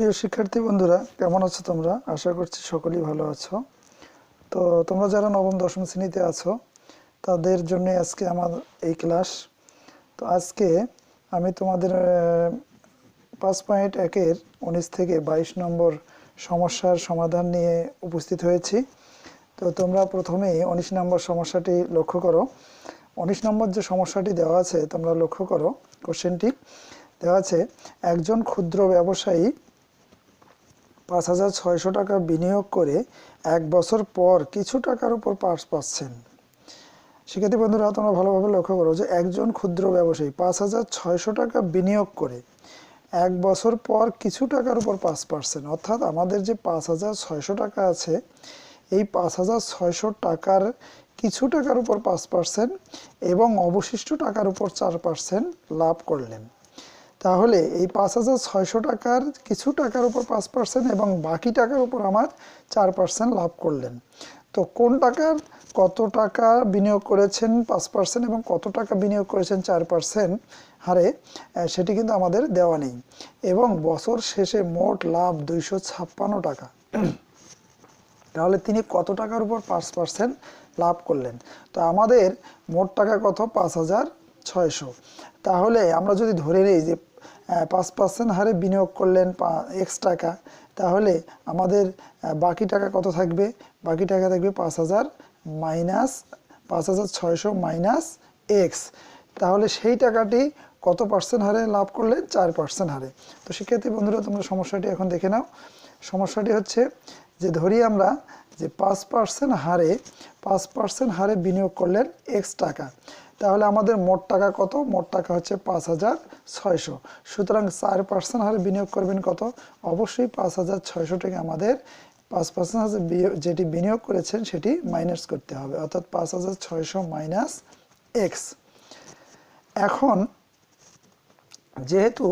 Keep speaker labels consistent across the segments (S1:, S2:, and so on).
S1: প্রিয় শিক্ষার্থী বন্ধুরা, কেমন আছো তোমরা? আশা করছি সকলেই ভালো আছো। তো তোমরা যারা নবম, দশম শ্রেণীতে আছো, তাদের জন্য আজকে আমার এই ক্লাস। তো আজকে আমি তোমাদের পাঁচ পয়েন্ট একের উনিশ থেকে বাইশ নম্বর সমস্যার সমাধান নিয়ে উপস্থিত হয়েছি। তো তোমরা প্রথমেই উনিশ নম্বর সমস্যাটি লক্ষ্য করো। উনিশ নম্বর যে সমস্যাটি দেওয়া আছে, তোমরা লক্ষ্য করো কোশ্চেনটি। দেওয়া আছে, একজন ক্ষুদ্র ব্যবসায়ী পাঁচ হাজার ছয়শো টাকা বিনিয়োগ করে এক বছর পর কিছু টাকার উপর পাস পাচ্ছেন। শিক্ষার্থী বন্ধুরা, তোমরা ভালোভাবে লক্ষ্য করো যে একজন ক্ষুদ্র ব্যবসায়ী পাঁচ হাজার ছয়শো টাকা বিনিয়োগ করে এক বছর পর কিছু টাকার উপর পাঁচ পার্সেন্ট অর্থাৎ আমাদের যে পাঁচ হাজার ছয়শো টাকা আছে, এই পাঁচ হাজার ছয়শো টাকার কিছু টাকার উপর পাঁচ পার্সেন্ট এবং অবশিষ্ট টাকার উপর চার পার্সেন্ট লাভ করলেন। তাহলে এই পাঁচ হাজার ছয়শো টাকার কিছু টাকার উপর পাঁচ পার্সেন্ট এবং বাকি টাকার উপর আমার চার পার্সেন্ট লাভ করলেন। তো কোন টাকার কত টাকা বিনিয়োগ করেছেন পাঁচ পার্সেন্ট এবং কত টাকা বিনিয়োগ করেছেন চার পার্সেন্ট হারে সেটি কিন্তু আমাদের দেওয়া নেই। এবং বছর শেষে মোট লাভ দুইশো ছাপ্পান্ন টাকা। তাহলে তিনি কত টাকার উপর পাঁচ পার্সেন্ট লাভ করলেন? তো আমাদের মোট টাকা কত? পাঁচ হাজার ছয়শো। তাহলে আমরা যদি ধরে নিই যে পাঁচ পার্সেন্ট হারে বিনিয়োগ করলেন এক্স টাকা। তাহলে আমাদের বাকি টাকা কত থাকবে? বাকি টাকা থাকবে পাঁচ হাজার মাইনাস, পাঁচ হাজার ছয়শো মাইনাস এক্স তাহলে সেই টাকাটি কত পার্সেন্ট হারে লাভ করলেন? চার পার্সেন্ট হারে। তো শিক্ষার্থী বন্ধুরা, তোমরা সমস্যাটি এখন দেখে নাও। সমস্যাটি হচ্ছে যে ধরি আমরা যে পাঁচ পার্সেন্ট হারে, পাঁচ পার্সেন্ট হারে বিনিয়োগ করলেন এক্স টাকা। তাহলে আমাদের মোট টাকা কত? মোট টাকা হচ্ছে পাঁচ হাজার ছয়শো। সুতরাং চার পার্সেন্ট হারে বিনিয়োগ করবেন কত? অবশ্যই পাঁচ হাজার ছয়শো টাকা আমাদের পাঁচ পার্সেন্ট যেটি বিনিয়োগ করেছেন সেটি মাইনাস করতে হবে, অর্থাৎ পাঁচ হাজার ছয়শো মাইনাস এক্স। এখন যেহেতু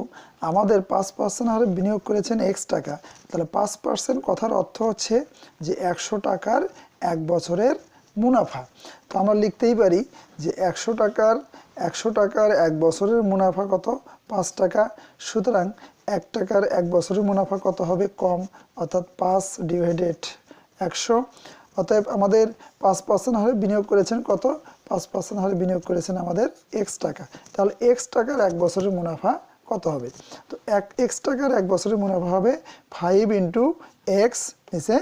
S1: আমাদের পাঁচ পার্সেন্ট হারে বিনিয়োগ করেছেন এক্স টাকা, তাহলে পাঁচ পার্সেন্ট কথার অর্থ হচ্ছে যে একশো টাকার এক বছরের মুনাফা। তো আমরা লিখতেই পারি যে একশো টাকার একশো টাকার এক বছরের মুনাফা কত? পাঁচ টাকা। সুতরাং এক টাকার এক বছরের মুনাফা কত হবে? কম, অর্থাৎ পাঁচ ডিভাইডেড একশো। অতএব আমাদের পাঁচ পার্সেন্ট হারে বিনিয়োগ করেছেন কত? পাঁচ পার্সেন্ট হারে বিনিয়োগ করেছেন আমাদের এক্স টাকা। তাহলে এক্স টাকার এক বছরের মুনাফা কত হবে? তো এক এক্স টাকার এক বছরের মুনাফা হবে ফাইভ ইন্টু এক্স নিচে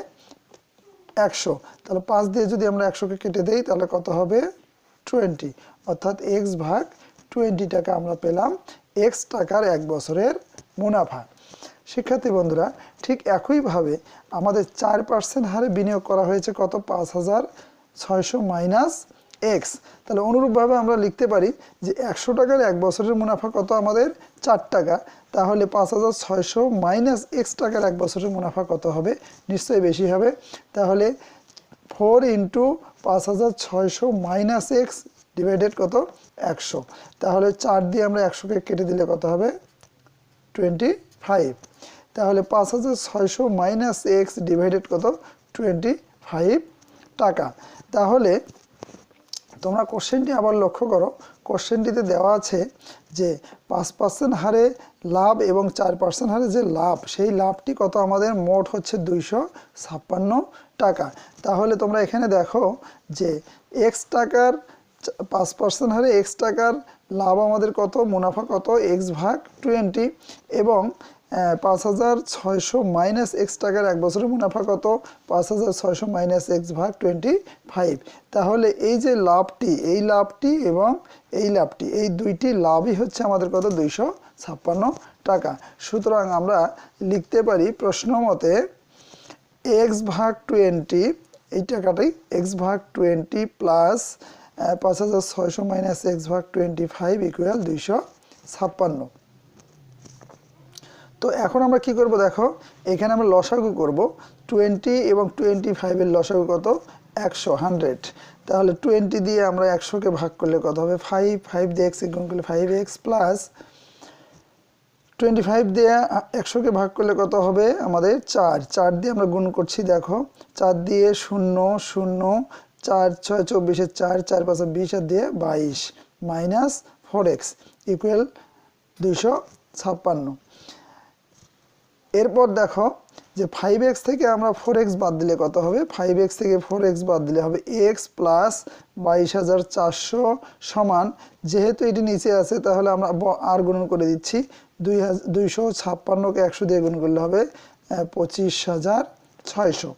S1: একশো। তাহলে পাঁচ দিয়ে যদি আমরা একশোকে কেটে দেই, তাহলে কত হবে? টোয়েন্টি। অর্থাৎ এক্স ভাগ টোয়েন্টি টাকা আমরা পেলাম এক্স টাকার এক বছরের মুনাফা। শিক্ষার্থী বন্ধুরা, ঠিক একইভাবে আমাদের চার পার্সেন্ট হারে বিনিয়োগ করা হয়েছে কত? পাঁচ হাজার ছয়শো মাইনাস এক্স তাহলে অনুরূপভাবে আমরা লিখতে পারি যে একশো টাকার এক বছরের মুনাফা কত আমাদের? চার টাকা। তাহলে পাঁচ হাজার ছয়শো মাইনাস এক্স টাকার এক বছরের মুনাফা কত হবে? নিশ্চয়ই বেশি হবে। তাহলে ফোর ইন্টু পাঁচ হাজার ছয়শো মাইনাস এক্স ডিভাইডেড কত? একশো। তাহলে চার দিয়ে আমরা একশোকে কেটে দিলে কত হবে? টোয়েন্টি ফাইভ তাহলে পাঁচ হাজার ছয়শো মাইনাস এক্স ডিভাইডেড কত? টোয়েন্টি ফাইভ টাকা। তাহলে তোমরা কোশ্চেনটি আবার লক্ষ্য করো। কোশ্চেনটিতে দেওয়া আছে যে পাঁচ পার্সেন্ট হারে লাভ এবং চার পার্সেন্ট হারে যে লাভ, সেই লাভটি কত? আমাদের মোট হচ্ছে দুইশো ছাপ্পান্ন টাকা। তাহলে তোমরা এখানে দেখো যে এক্স টাকার পাঁচ পার্সেন্ট হারে এক্স টাকার লাভ আমাদের কত? মুনাফা কত? এক্স ভাগ টোয়েন্টি এবং পাঁচ হাজার ছয়শো মাইনাস এক্স টাকার এক বছরের মুনাফা কত? পাঁচ হাজার ছয়শো মাইনাস এক্স ভাগ টোয়েন্টি ফাইভ তাহলে এই যে লাভটি, এই লাভটি এবং এই লাভটি, এই দুইটি লাভই হচ্ছে আমাদের কত? দুইশো ছাপ্পান্ন টাকা। সুতরাং আমরা লিখতে পারি প্রশ্ন মতে এক্স ভাগ টোয়েন্টি এই টাকাটাই এক্স ভাগ টোয়েন্টি প্লাস পাঁচ হাজার ছয়শো মাইনাস এক্স ভাগ টোয়েন্টি ফাইভ ইকুয়াল দুইশো ছাপ্পান্ন। তো এখন আমরা কি করব দেখো, এখানে আমরা লসাগু করব টোয়েন্টি এবং টোয়েন্টি ফাইভের লসাগু কত? একশো হান্ড্রেড তাহলে টোয়েন্টি দিয়ে আমরা একশোকে ভাগ করলে কত হবে? ফাইভ ফাইভ দিয়ে এক্স গুণ করলে five x plus twenty five দিয়ে একশোকে ভাগ করলে কত হবে? আমাদের চার। চার দিয়ে আমরা গুণ করছি, দেখো। চার দিয়ে শূন্য শূন্য, চার, ছয় চব্বিশের চার চার পাঁচে বিশ, আর দিয়ে বাইশ। মাইনাস ফোর এক্স ইকুয়াল দুইশো ছাপ্পান্ন। এরপর দেখো যে ফাইভ এক্স থেকে আমরা ফোর এক্স বাদ দিলে কত হবে? ফাইভ এক্স থেকে ফোর এক্স বাদ দিলে হবে এক্স প্লাস বাইশ হাজার চারশো সমান। যেহেতু এটি নিচে আছে, তাহলে আমরা আর গুণন করে দিচ্ছি। দুই হাজার দুইশো ছাপ্পান্নকে একশো দিয়ে গুণ করলে হবে পঁচিশ হাজার ছয়শো।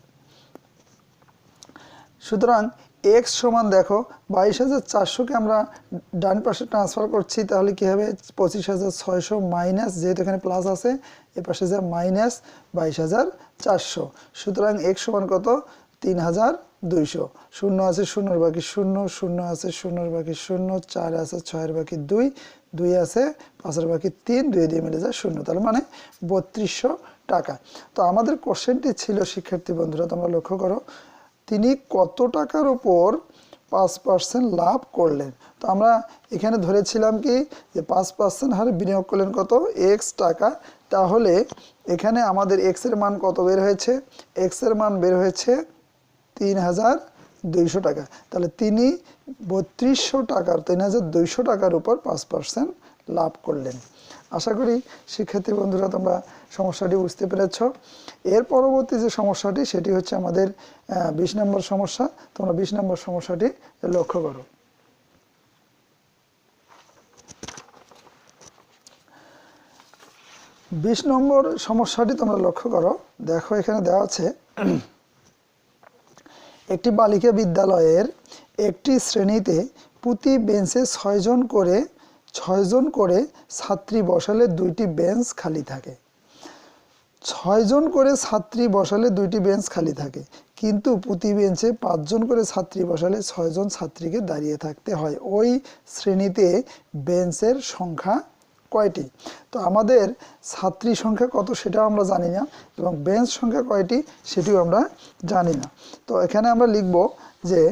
S1: সুতরাং এক্স সমান দেখো, বাইশ হাজার চারশোকে আমরা ডান পাশে ট্রান্সফার করছি, তাহলে কী হবে? পঁচিশ হাজার ছয়শো মাইনাস যেহেতু এখানে প্লাস আছে, এ পাশে যা মাইনাস বাইশ হাজার চারশো। সুতরাং এক্স সমান কত? তিন হাজার দুইশো। শূন্য আছে শূন্যর বাকি শূন্য শূন্য আছে শূন্যর বাকি শূন্য, চার আছে ছয়ের বাকি দুই দুই আছে পাঁচের বাকি তিন, দুই দিয়ে মিলে যায় শূন্য, তার মানে বত্রিশশো টাকা। তো আমাদের কোশ্চেনটি ছিল, শিক্ষার্থী বন্ধুরা, তোমরা লক্ষ্য করো। তিনি কত টাকার উপর পাঁচ পার্সেন্ট লাভ করলেন? তো আমরা এখানে ধরেছিলাম কি যে পাঁচ পার্সেন্ট হারে বিনিয়োগ করলেন কত? এক্স টাকা। তাহলে এখানে আমাদের এক্সের মান কত বের হয়েছে? এক্সের মান বের হয়েছে তিন হাজার দুইশো টাকা। তাহলে তিনি বত্রিশশো টাকার, তিন হাজার দুইশো টাকার উপর পাঁচ পার্সেন্ট লাভ করলেন। আশা করি শিক্ষার্থী বন্ধুরা তোমরা সমস্যাটি বুঝতে পেরেছ। এর পরবর্তী যে সমস্যাটি, সেটি হচ্ছে আমাদের বিশ নম্বর সমস্যা। তোমরা বিশ নম্বর সমস্যাটি লক্ষ্য করো। বিশ নম্বর সমস্যাটি তোমরা লক্ষ্য করো। দেখো এখানে দেওয়া আছে, একটি বালিকা বিদ্যালয়ের একটি শ্রেণীতে প্রতি বেঞ্চে ছয়জন করে ছয়জন করে ছাত্রী বসালে দুইটি বেঞ্চ খালি থাকে। ছয়জন করে ছাত্রী বসালে দুইটি বেঞ্চ খালি থাকে, কিন্তু প্রতি বেঞ্চে পাঁচজন করে ছাত্রী বসালে ছয়জন ছাত্রীকে দাঁড়িয়ে থাকতে হয়। ওই শ্রেণীতে বেঞ্চের সংখ্যা কয়টি? তো আমাদের ছাত্রী সংখ্যা কত সেটাও আমরা জানি না এবং বেঞ্চ সংখ্যা কয়টি সেটিও আমরা জানি না। তো এখানে আমরা লিখব যে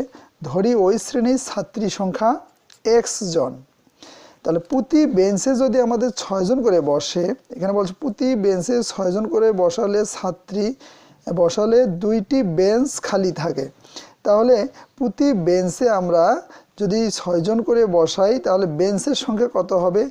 S1: ধরি ওই শ্রেণির ছাত্রী সংখ্যা এক্স জন। তাহলে প্রতি বেঞ্চে যদি আমাদের ছয়জন করে বসে, এখানে বলছে প্রতি বেঞ্চে ছয়জন করে বসালে ছাত্রী বসালে দুইটি বেঞ্চ খালি থাকে। তাহলে প্রতি বেঞ্চে আমরা যদি ছয়জন করে বসাই, তাহলে বেঞ্চের সংখ্যা কত হবে?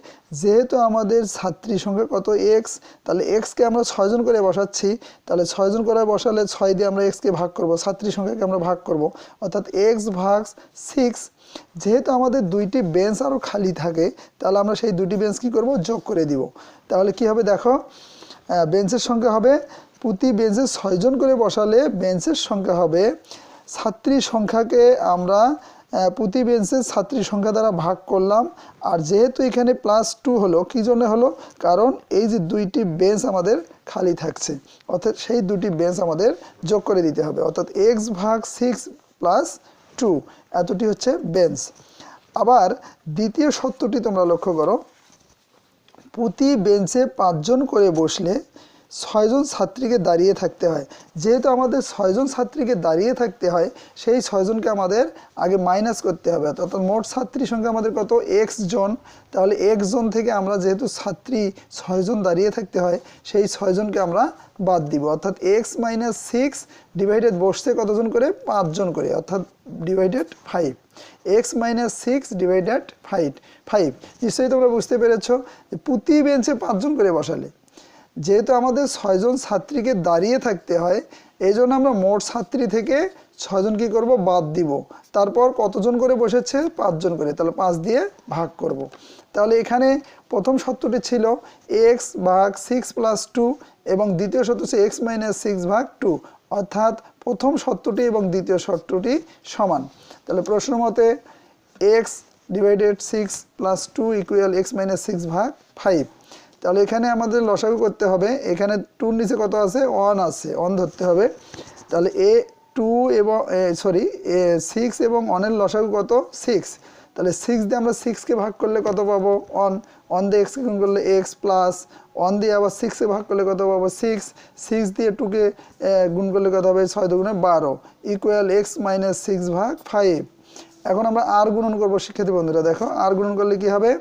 S1: যেহেতু আমাদের ছাত্রী সংখ্যা কত এক্স তাহলে এক্সকে আমরা ছয়জন করে বসাচ্ছি। তাহলে ছয়জন করে বসালে ছয় দিয়ে আমরা এক্সকে ভাগ করব ছাত্রী সংখ্যাকে আমরা ভাগ করব। অর্থাৎ এক্স ভাগ সিক্স যেহেতু আমাদের দুইটি বেঞ্চ আরও খালি থাকে, তাহলে আমরা সেই দুটি বেঞ্চ কি করব? যোগ করে দিব। তাহলে কি হবে দেখো? বেঞ্চের সংখ্যা হবে, প্রতি বেঞ্চে ছয়জন করে বসালে বেঞ্চের সংখ্যা হবে ছাত্রী সংখ্যাকে আমরা প্রতি বেঞ্চে ছাত্রী সংখ্যা দ্বারা ভাগ করলাম। আর যেহেতু এখানে প্লাস টু হলো, কী জন্য হলো? কারণ এই যে দুইটি বেঞ্চ আমাদের খালি থাকছে, অর্থাৎ সেই দুটি বেঞ্চ আমাদের যোগ করে দিতে হবে। অর্থাৎ এক্স ভাগ সিক্স প্লাস টু এতটি হচ্ছে বেঞ্চ আবার দ্বিতীয় সত্যটি তোমরা লক্ষ্য করো, প্রতি বেঞ্চে পাঁচজন করে বসলে ছয়জন ছাত্রীকে দাঁড়িয়ে থাকতে হয়। যেহেতু আমাদের ছয়জন ছাত্রীকে দাঁড়িয়ে থাকতে হয়, সেই ছয়জনকে আমাদের আগে মাইনাস করতে হবে। অর্থাৎ মোট ছাত্রী সংখ্যা আমাদের কত? এক্স জন। তাহলে এক্স জন থেকে আমরা যেহেতু ছাত্রী ছয়জন দাঁড়িয়ে থাকতে হয়, সেই ছয়জনকে আমরা বাদ দিব। অর্থাৎ এক্স মাইনাস সিক্স ডিভাইডেড বসতে কতজন করে? পাঁচজন করে। অর্থাৎ divided five x minus six divided five five নিশ্চয়ই তোমরা বুঝতে পেরেছ যে প্রতি বেঞ্চে পাঁচজন করে বসালে। যেহেতু আমাদের ছয়জন ছাত্রীকে দাঁড়িয়ে থাকতে হয় এই জন্য আমরা মোট ছাত্রী থেকে ছয়জন কি করব? বাদ দিব। তারপর কতজন করে বসেছে? পাঁচজন করে। তাহলে পাঁচ দিয়ে ভাগ করব। তাহলে এখানে প্রথম সত্যটি ছিল এক্স ভাগ সিক্স প্লাস টু এবং দ্বিতীয় সত্য হচ্ছে এক্স মাইনাস সিক্স ভাগ টু অর্থাৎ প্রথম সত্যটি এবং দ্বিতীয় সত্যটি সমান। তাহলে প্রশ্ন মতে x divided six plus two equal x minus six ভাগ ফাইভ তাহলে এখানে আমাদের লসাগু করতে হবে। এখানে টুর নিচে কত আছে? ওয়ান আছে। অন ধরতে হবে। তাহলে এ টু এবং সরি এ সিক্স এবং অনের লসাগু কত? সিক্স তাহলে সিক্স দিয়ে আমরা সিক্সকে ভাগ করলে কত পাবো? অন অন দিয়ে এক্সকে গুণ করলে এক্স প্লাস অন দিয়ে আবার সিক্সকে ভাগ করলে কত পাবো? সিক্স সিক্স দিয়ে টুকে গুণ করলে কত হবে? ছয় দুগুণে বারো। ইকুয়াল এক্স মাইনাস সিক্স ভাগ ফাইভ এখন আমরা আর গুণন করব শিক্ষার্থী বন্ধুরা, দেখো। আর গুণন করলে কি হবে?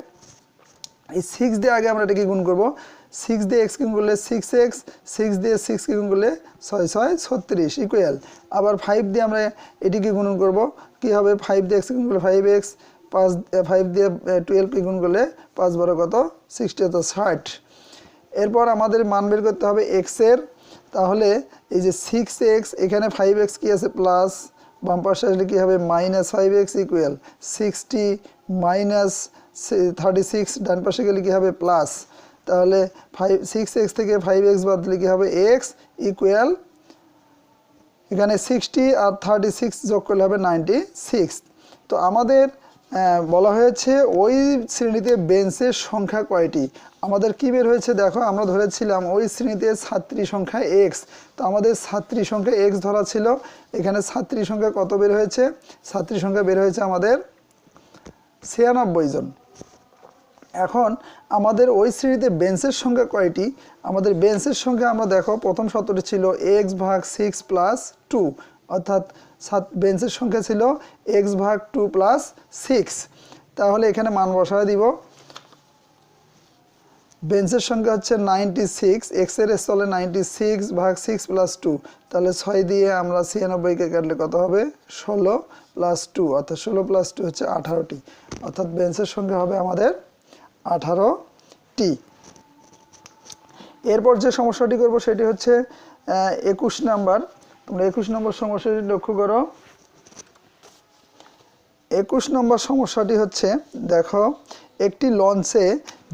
S1: এই সিক্স দিয়ে আগে আমরা এটাকে গুণ করব। সিক্স দিয়ে এক্স গুণ করলে সিক্স এক্স সিক্স দিয়ে সিক্সকে গুণ করলে ছয় ছয়, ছত্রিশ ইকুয়াল আবার ফাইভ দিয়ে আমরা এটিকে গুণ করব, কি হবে? ফাইভ দিয়ে এক্স গুণ করলে ফাইভ এক্স পাঁচ ফাইভ দিয়ে টুয়েলভকে গুণ করলে পাঁচ বারো কত? সিক্সটি অত ষাট। এরপর আমাদের মান বের করতে হবে এক্সের তাহলে এই যে সিক্স এক্স এখানে ফাইভ এক্স কী আছে? প্লাস বাম পাশে আসলে কী হবে? Minus five x equal sixty minus thirty six ডান পাশে গেলে কী হবে? প্লাস তাহলে ফাইভ সিক্স এক্স থেকে ফাইভ এক্স বাদ দিলে কী হবে? এক্স ইকুয়াল এখানে সিক্সটি আর থার্টি সিক্স যোগ করলে হবে নাইনটি সিক্স তো আমাদের বলা হয়েছে ওই শ্রেণীতে বেঞ্চের সংখ্যা কয়টি? আমাদের কি বের হয়েছে? দেখো, আমরা ধরেছিলাম ওই শ্রেণীতে ছাত্রী সংখ্যা এক্স তো আমাদের ছাত্রী সংখ্যা এক্স ধরা ছিল। এখানে ছাত্রী সংখ্যা কত বের হয়েছে? ছাত্রী সংখ্যা বের হয়েছে আমাদের ছিয়ানব্বই জন। এখন আমাদের ওই শ্রেণীতে বেঞ্চের সংখ্যা কয়টি? আমাদের বেঞ্চের সংখ্যা আমরা দেখো, প্রথম শর্তটি ছিল এক্স ভাগ সিক্স প্লাস টু, অর্থাৎ সাত বেঞ্চের সংখ্যা ছিল এক্স ভাগ টু প্লাস সিক্স। তাহলে এখানে মান বসায় দিব। বেঞ্চের সংখ্যা হচ্ছে নাইনটি সিক্স এক্সের স্থলে নাইনটি সিক্স ভাগ সিক্স প্লাস টু। তাহলে ছয় দিয়ে আমরা ছিয়ানব্বইকে কাটলে কত হবে? ষোলো প্লাস টু, অর্থাৎ ষোলো প্লাস টু হচ্ছে আঠারোটি। অর্থাৎ বেঞ্চের সংখ্যা হবে আমাদের আঠারোটি। এরপর যে সমস্যাটি করব সেটি হচ্ছে একুশ নাম্বার। তোমরা একুশ নম্বর সমস্যাটি লক্ষ্য করো। একুশ নম্বর সমস্যাটি হচ্ছে, দেখো, একটি লঞ্চে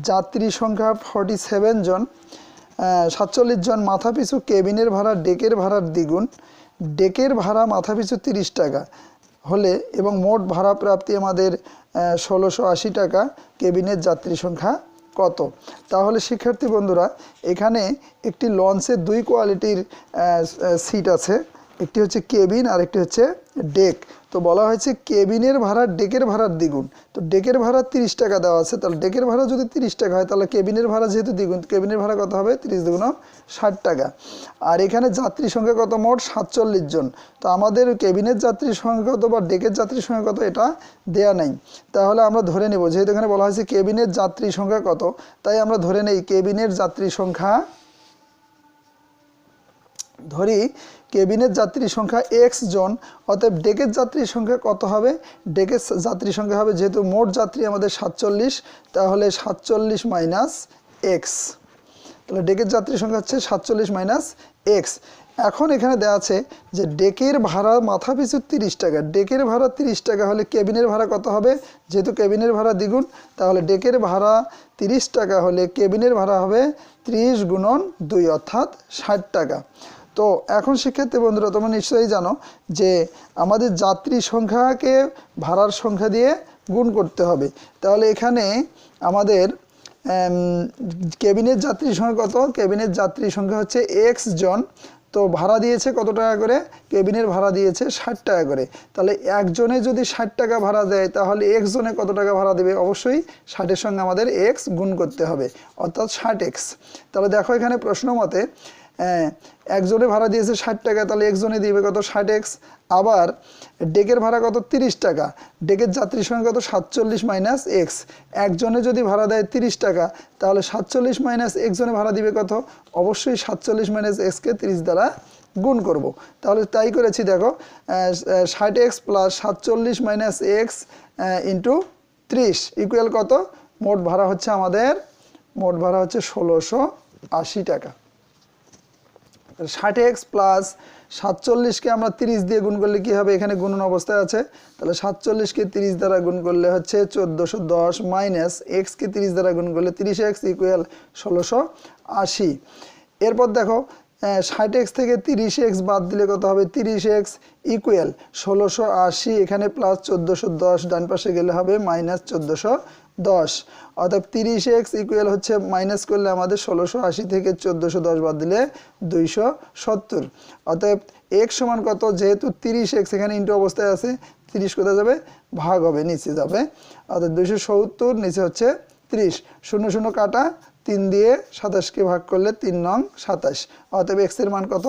S1: যাত্রী সংখ্যা ফর্টি সেভেন জন সাতচল্লিশ জন, মাথাপিছু কেবিনের ভাড়া, ডেকের ভাড়ার দ্বিগুণ। ডেকের ভাড়া, মাথাপিছু তিরিশ টাকা। হলে এবং মোট ভাড়া প্রাপ্তি আমাদের ষোলোশো আশি টাকা, কেবিনের যাত্রী সংখ্যা কত? তাহলে শিক্ষার্থী বন্ধুরা, এখানে একটি লঞ্চের দুই কোয়ালিটির সিট আছে। একটি হচ্ছে কেবিন আর একটি হচ্ছে ডেক। তো বলা হয়েছে কেবিনের ভাড়া ডেকের ভাড়ার দ্বিগুণ। তো ডেকের ভাড়া তিরিশ টাকা দেওয়া আছে। তাহলে ডেকের ভাড়া যদি তিরিশ টাকা হয়, তাহলে কেবিনের ভাড়া যেহেতু দ্বিগুণ, কেবিনের ভাড়া কত হবে? তিরিশ দ্বিগুণ ষাট টাকা। আর এখানে যাত্রী সংখ্যা কত? মোট সাতচল্লিশ জন। তো আমাদের কেবিনের যাত্রীর সংখ্যা কত বা ডেকের যাত্রীর সংখ্যা কত এটা দেয়া নেই। তাহলে আমরা ধরে নেব, যেহেতু এখানে বলা হয়েছে কেবিনের যাত্রী সংখ্যা কত, তাই আমরা ধরে নেই কেবিনের যাত্রী সংখ্যা ধরি কেবিনের যাত্রীর সংখ্যা এক্স জন, অতএব ডেকের যাত্রীর সংখ্যা কত হবে? ডেকের যাত্রী সংখ্যা হবে যেহেতু মোট যাত্রী আমাদের সাতচল্লিশ, তাহলে সাতচল্লিশ মাইনাস এক্স তাহলে ডেকের যাত্রী সংখ্যা হচ্ছে সাতচল্লিশ মাইনাস এক্স এখন এখানে দেওয়া আছে যে ডেকের ভাড়া মাথা পিছু তিরিশ টাকা। ডেকের ভাড়া তিরিশ টাকা হলে কেবিনের ভাড়া কত হবে? যেহেতু কেবিনের ভাড়া দ্বিগুণ, তাহলে ডেকের ভাড়া তিরিশ টাকা হলে কেবিনের ভাড়া হবে ত্রিশ গুণন দুই, অর্থাৎ ষাট টাকা। তো এখন শিক্ষার্থী বন্ধুরা, তোমরা নিশ্চয়ই জানো যে আমাদের যাত্রী সংখ্যাকে ভাড়ার সংখ্যা দিয়ে গুণ করতে হবে। তাহলে এখানে আমাদের কেবিনের যাত্রী সংখ্যা কত? কেবিনের যাত্রী সংখ্যা হচ্ছে এক্স জন। তো ভাড়া দিয়েছে কত টাকা করে? কেবিনের ভাড়া দিয়েছে ষাট টাকা করে। তাহলে একজনে যদি ষাট টাকা ভাড়া দেয়, তাহলে এক্স জনে কত টাকা ভাড়া দেবে? অবশ্যই ষাটের সঙ্গে আমাদের এক্স গুণ করতে হবে, অর্থাৎ ষাট এক্স তাহলে দেখো এখানে প্রশ্ন মতে একজনে ভাড়া দিয়েছে ষাট টাকা, তাহলে একজনে দিবে কত? ষাট এক্স। আবার ডেকের ভাড়া কত? তিরিশ টাকা। ডেকের যাত্রীর সংখ্যা কত? সাতচল্লিশ মাইনাস এক্স। একজনে যদি ভাড়া দেয় তিরিশ টাকা, তাহলে সাতচল্লিশ মাইনাস একজনে ভাড়া দিবে কত? অবশ্যই সাতচল্লিশ মাইনাস এক্সকে তিরিশ দ্বারা গুণ করব। তাহলে তাই করেছি, দেখো ষাট এক্স প্লাস সাতচল্লিশ মাইনাস এক্স ইন্টু ত্রিশ। ইকুয়াল কত? মোট ভাড়া হচ্ছে আমাদের, মোট ভাড়া হচ্ছে ষোলোশো আশি টাকা। ষাট এক্স প্লাস সাতচল্লিশকে আমরা তিরিশ দিয়ে গুণ করলে কী হবে? এখানে গুণন অবস্থায় আছে। তাহলে সাতচল্লিশকে তিরিশ দ্বারা গুণ করলে হচ্ছে চোদ্দোশো দশ মাইনাস এক্সকে তিরিশ দ্বারা গুণ করলে তিরিশ এক্স ইকুয়াল ষোলোশো আশি। এরপর দেখো ষাট এক্স থেকে তিরিশ এক্স বাদ দিলে কত হবে? তিরিশ এক্স ইকুয়াল ষোলোশো আশি। এখানে প্লাস চোদ্দোশো দশ ডান পাশে গেলে হবে মাইনাস চোদ্দোশো দশ। অর্থাৎ তিরিশ এক্স ইকুয়াল হচ্ছে মাইনাস করলে আমাদের ষোলোশো আশি থেকে চোদ্দোশো দশ বাদ দিলে দুইশো সত্তর। অতএব এক্স সমান কত? যেহেতু তিরিশ এক্স এখানে ইন্টু অবস্থায় আছে, তিরিশ কোথায় যাবে? ভাগ হবে, নিচে যাবে। অর্থাৎ দুইশো সত্তর, নিচে হচ্ছে ত্রিশ। শূন্য শূন্য কাটা, তিন দিয়ে সাতাশকে ভাগ করলে তিন নং সাতাশ। অতএব এক্সের মান কত?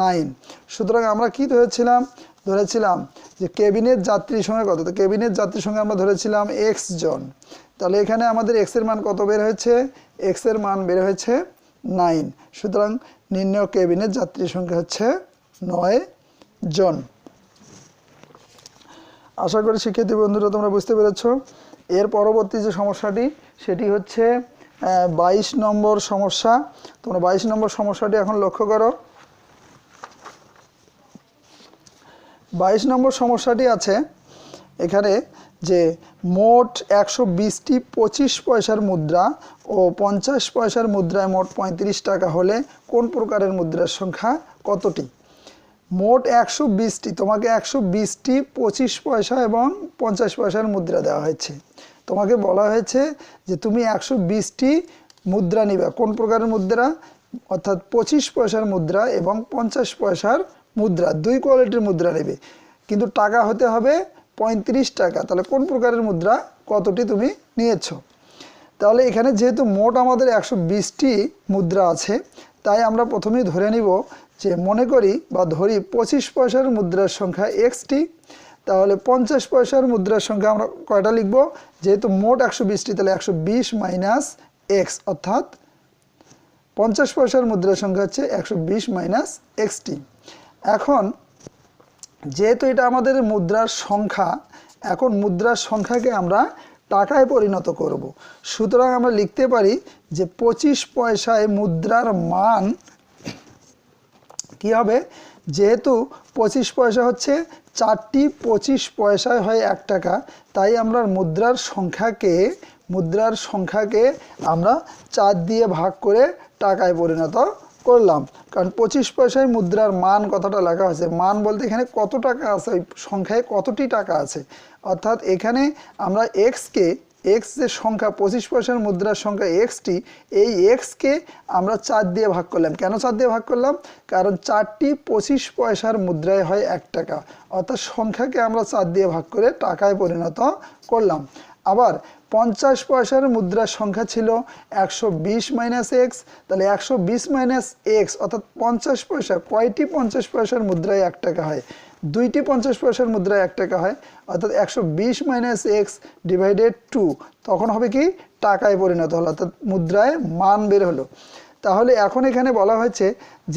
S1: নাইন সুতরাং আমরা কি ধরেছিলাম? ধরেছিলাম যে কেবিনের যাত্রীর সঙ্গে কত? তো কেবিনের যাত্রীর সঙ্গে আমরা ধরেছিলাম এক্স জন। তাহলে এখানে আমাদের এক্সের মান কত বের হয়েছে? এক্সের মান বের হয়েছে নাইন সুতরাং নিম্ন কেবিনের যাত্রীর সংখ্যা হচ্ছে নয় জন। আশা করি শিক্ষার্থী বন্ধুরা তোমরা বুঝতে পেরেছ। এর পরবর্তী যে সমস্যাটি, সেটি হচ্ছে বাইশ নম্বর সমস্যা। তোমরা বাইশ নম্বর সমস্যাটি এখন লক্ষ্য করো। বাইশ নম্বর সমস্যাটি আছে এখানে যে মোট একশো বিশটি পঁচিশ পয়সার মুদ্রা ও পঞ্চাশ পয়সার মুদ্রায় মোট পঁয়ত্রিশ টাকা হলে কোন প্রকারের মুদ্রার সংখ্যা কতটি? মোট একশো বিশটি, তোমাকে একশো বিশটি পঁচিশ পয়সা এবং পঞ্চাশ পয়সার মুদ্রা দেওয়া হয়েছে। তোমাকে বলা হয়েছে যে তুমি একশো বিশটি মুদ্রা নিবে। কোন প্রকারের মুদ্রা? অর্থাৎ পঁচিশ পয়সার মুদ্রা এবং পঞ্চাশ পয়সার মুদ্রা, দুই কোয়ালিটির মুদ্রা নেবে। কিন্তু টাকা হতে হবে পঁয়ত্রিশ টাকা। তাহলে কোন প্রকারের মুদ্রা? কতটি তুমি নিয়েছো? তাহলে এখানে যেহেতু মোট আমাদের একশো বিশটি মুদ্রা আছে, তাই আমরা প্রথমেই ধরে নিব যে মনে করি বা ধরি পঁচিশ পয়সার মুদ্রার সংখ্যা এক্সটি। তাহলে পঞ্চাশ পয়সার মুদ্রার সংখ্যা আমরা কয়টা লিখব? যেহেতু মোট একশো বিশটি, তাহলে একশো বিশ মাইনাস এক্স, অর্থাৎ পঞ্চাশ পয়সার মুদ্রার সংখ্যা হচ্ছে একশো বিশ মাইনাস এক্সটি। এখন যেহেতু এটা আমাদের মুদ্রার সংখ্যা, এখন মুদ্রার সংখ্যাকে আমরা টাকায় পরিণত করব। সুতরাং আমরা লিখতে পারি যে পঁচিশ পয়সায় মুদ্রার মান কি হবে যেহেতু পঁচিশ পয়সা হচ্ছে চারটি, পঁচিশ পয়সায় হয় এক টাকা, তাই আমরা মুদ্রার সংখ্যাকে মুদ্রার সংখ্যাকে আমরা চার দিয়ে ভাগ করে টাকায় পরিণত করলাম। কারণ পঁচিশ পয়সায় মুদ্রার মান কথাটা লেখা হয়েছে মান বলতে এখানে কত টাকা আছে? ওই সংখ্যায় কতটি টাকা আছে? অর্থাৎ এখানে আমরা এক্সকে এক্স যে সংখ্যা, পঁচিশ পয়সার মুদ্রার সংখ্যা এক্সটি এই এক্সকে আমরা চার দিয়ে ভাগ করলাম। কেন চার দিয়ে ভাগ করলাম? কারণ চারটি পঁচিশ পয়সার মুদ্রায় হয় এক টাকা। অর্থাৎ সংখ্যাকে আমরা চার দিয়ে ভাগ করে টাকায় পরিণত করলাম। আবার পঞ্চাশ পয়সার মুদ্রার সংখ্যা ছিল একশো বিশ মাইনাস এক্স তাহলে একশো বিশ মাইনাস এক্স অর্থাৎ পঞ্চাশ পয়সা, কয়টি পঞ্চাশ পয়সার মুদ্রায় এক টাকা হয়? দুইটি পঞ্চাশ পয়সার মুদ্রায় এক টাকা হয়, অর্থাৎ একশো বিশ মাইনাস এক্স ডিভাইডেড টু তখন হবে কি? টাকায় পরিণত হলো, অর্থাৎ মুদ্রায় মান বের হলো। তাহলে এখন এখানে বলা হয়েছে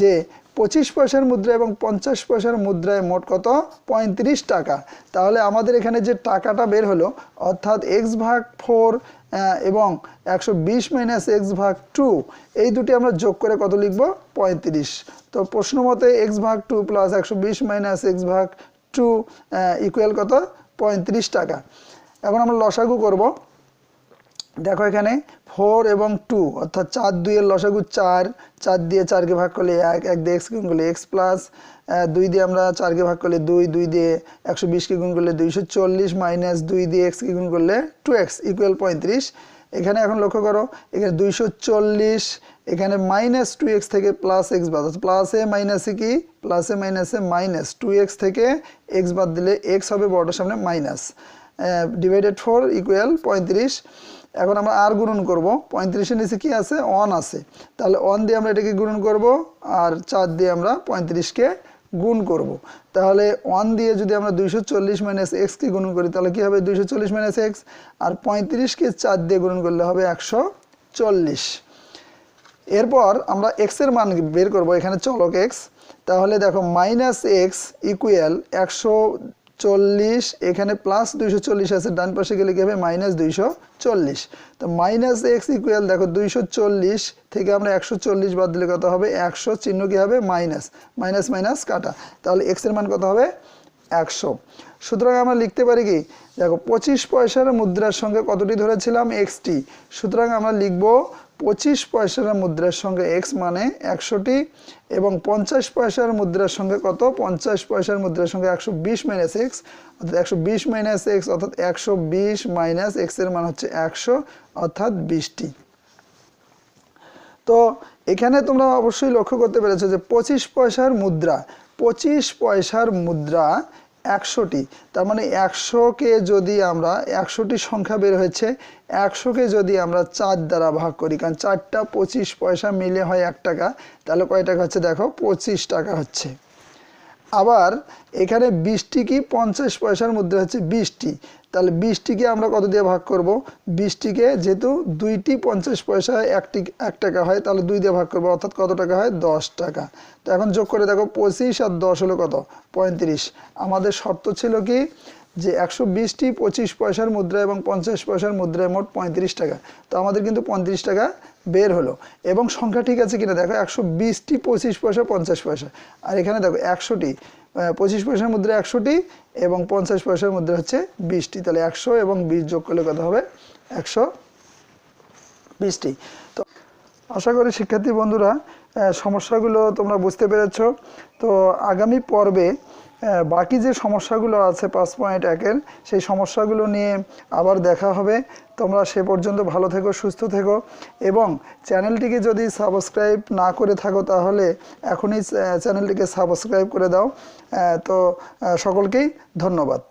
S1: যে পঁচিশ পয়সার মুদ্রা এবং পঞ্চাশ পয়সার মুদ্রায় মোট কত? পঁয়ত্রিশ টাকা। তাহলে আমাদের এখানে যে টাকাটা বের হলো, অর্থাৎ এক্স ভাগ ফোর এবং একশো বিশ মাইনাস এক্স ভাগ টু এই দুটি আমরা যোগ করে কত লিখব? পঁয়ত্রিশ। তো প্রশ্ন মতে এক্স ভাগ টু প্লাস একশো বিশ মাইনাস এক্স ভাগ টু ইকুয়াল কত? পঁয়ত্রিশ টাকা। এখন আমরা লসাগু করব। দেখো এখানে ফোর এবং টু অর্থাৎ চার দুইয়ের লসাগু চার চার দিয়ে চারকে ভাগ করলে এক এক দিয়ে এক্স গুণ করলে এক্স প্লাস দুই দিয়ে আমরা চারকে ভাগ করলে দুই দুই দিয়ে একশো বিশকে গুণ করলে দুইশো চল্লিশ মাইনাস দুই দিয়ে এক্সকে গুণ করলে টু এক্স ইকুয়াল পঁয়ত্রিশ। এখানে এখন লক্ষ্য করো, এখানে দুইশো চল্লিশ, এখানে মাইনাস টু এক্স থেকে প্লাস এক্স বাদ প্লাসে মাইনাসে কি? প্লাসে মাইনাসে মাইনাস টু এক্স থেকে এক্স বাদ দিলে এক্স হবে বড়টার সামনে মাইনাস ডিভাইডেড ফোর ইকুয়াল পঁয়ত্রিশ। এখন আমরা আর গুণন করব। পঁয়ত্রিশের নিচে কি আছে? অন আছে। তাহলে অন দিয়ে আমরা এটাকে গুণন করব আর চার দিয়ে আমরা পঁয়ত্রিশকে গুণ করব। তাহলে ওয়ান দিয়ে যদি আমরা দুইশো চল্লিশ মাইনাস এক্সকে গুণন করি, তাহলে কি হবে? দুইশো চল্লিশ মাইনাস এক্স আর পঁয়ত্রিশকে চার দিয়ে গুণন করলে হবে একশো চল্লিশ। এরপর আমরা এক্সের মান বের করব, এখানে চলক এক্স তাহলে দেখো মাইনাস এক্স ইকুয়াল একশো চল্লিশ, এখানে প্লাস দুইশো চল্লিশ আছে, ডান পাশে গেলে কি হবে? মাইনাস দুইশো চল্লিশ। তো মাইনাস এক্স ইকুয়াল দেখো দুইশো চল্লিশ থেকে আমরা একশো চল্লিশ বাদ দিলে কত হবে? একশো, চিহ্ন কী হবে? মাইনাস মাইনাস মাইনাস কাটা। তাহলে এক্সের মান কত হবে? একশো। সুতরাং আমরা লিখতে পারি কি? দেখো, পঁচিশ পয়সার মুদ্রার সঙ্গে কতটি ধরেছিলাম? এক্সটি সুতরাং আমরা লিখব পঁচিশ পয়সার মুদ্রার সঙ্গে এক্স মানে একশোটি এবং পঞ্চাশ পয়সার মুদ্রার সঙ্গে কত? পঞ্চাশ পয়সার মুদ্রার সঙ্গে একশো বিশ মাইনাস এক্স অর্থাৎ একশো বিশ মাইনাস এক্স অর্থাৎ একশো বিশ মাইনাস এক্সের মান হচ্ছে একশো, অর্থাৎ বিশটি। তো এখানে তোমরা অবশ্যই লক্ষ্য করতে পেরেছ যে পঁচিশ পয়সার মুদ্রা, পঁচিশ পয়সার মুদ্রা একশোটি। তার মানে একশোকে যদি আমরা, একশোটি সংখ্যা বের হয়েছে, একশোকে যদি আমরা চার দ্বারা ভাগ করি, কারণ চারটা পঁচিশ পয়সা মিলে হয় এক টাকা, তাহলে কয় টাকা হচ্ছে দেখো? পঁচিশ টাকা হচ্ছে। আবার এখানে বিশটি কি? পঞ্চাশ পয়সার মধ্যে হচ্ছে বিশটি। তাহলে বিশটিকে আমরা কত দিয়ে ভাগ করব? বিশটিকে যেহেতু দুইটি পঞ্চাশ পয়সা একটি, এক টাকা হয়, তাহলে দুই দিয়ে ভাগ করব, অর্থাৎ কত টাকা হয়? দশ টাকা। তো এখন যোগ করে দেখো, পঁচিশ আর দশ হলো কত? পঁয়ত্রিশ। আমাদের শর্ত ছিল কি? যে একশো বিশটি পঁচিশ পয়সার মুদ্রা এবং পঞ্চাশ পয়সার মুদ্রায় মোট পঁয়ত্রিশ টাকা। তো আমাদের কিন্তু পঁয়ত্রিশ টাকা বের হলো। এবং সংখ্যা ঠিক আছে কিনা? দেখো, একশো বিশটি পঁচিশ পয়সা, পঞ্চাশ পয়সা। আর এখানে দেখো, একশোটি। পঁচিশ পয়সার মুদ্রা একশোটি এবং পঞ্চাশ পয়সার মুদ্রা হচ্ছে বিশটি। তাহলে একশো এবং বিশ যোগ করলে কত হবে? একশো বিশটি। তো আশা করি শিক্ষার্থী বন্ধুরা সমস্যাগুলো তোমরা বুঝতে পেরেছ। তো আগামী পর্বে বাকি যে সমস্যাগুলো আছে পাঁচ পয়েন্ট একের সেই সমস্যাগুলো নিয়ে আবার দেখা হবে। তোমরা সে পর্যন্ত ভালো থেকো, সুস্থ থেকো এবং চ্যানেলটিকে যদি সাবস্ক্রাইব না করে থাকো তাহলে এখনই চ্যানেলটিকে সাবস্ক্রাইব করে দাও। তো সকলকেই ধন্যবাদ।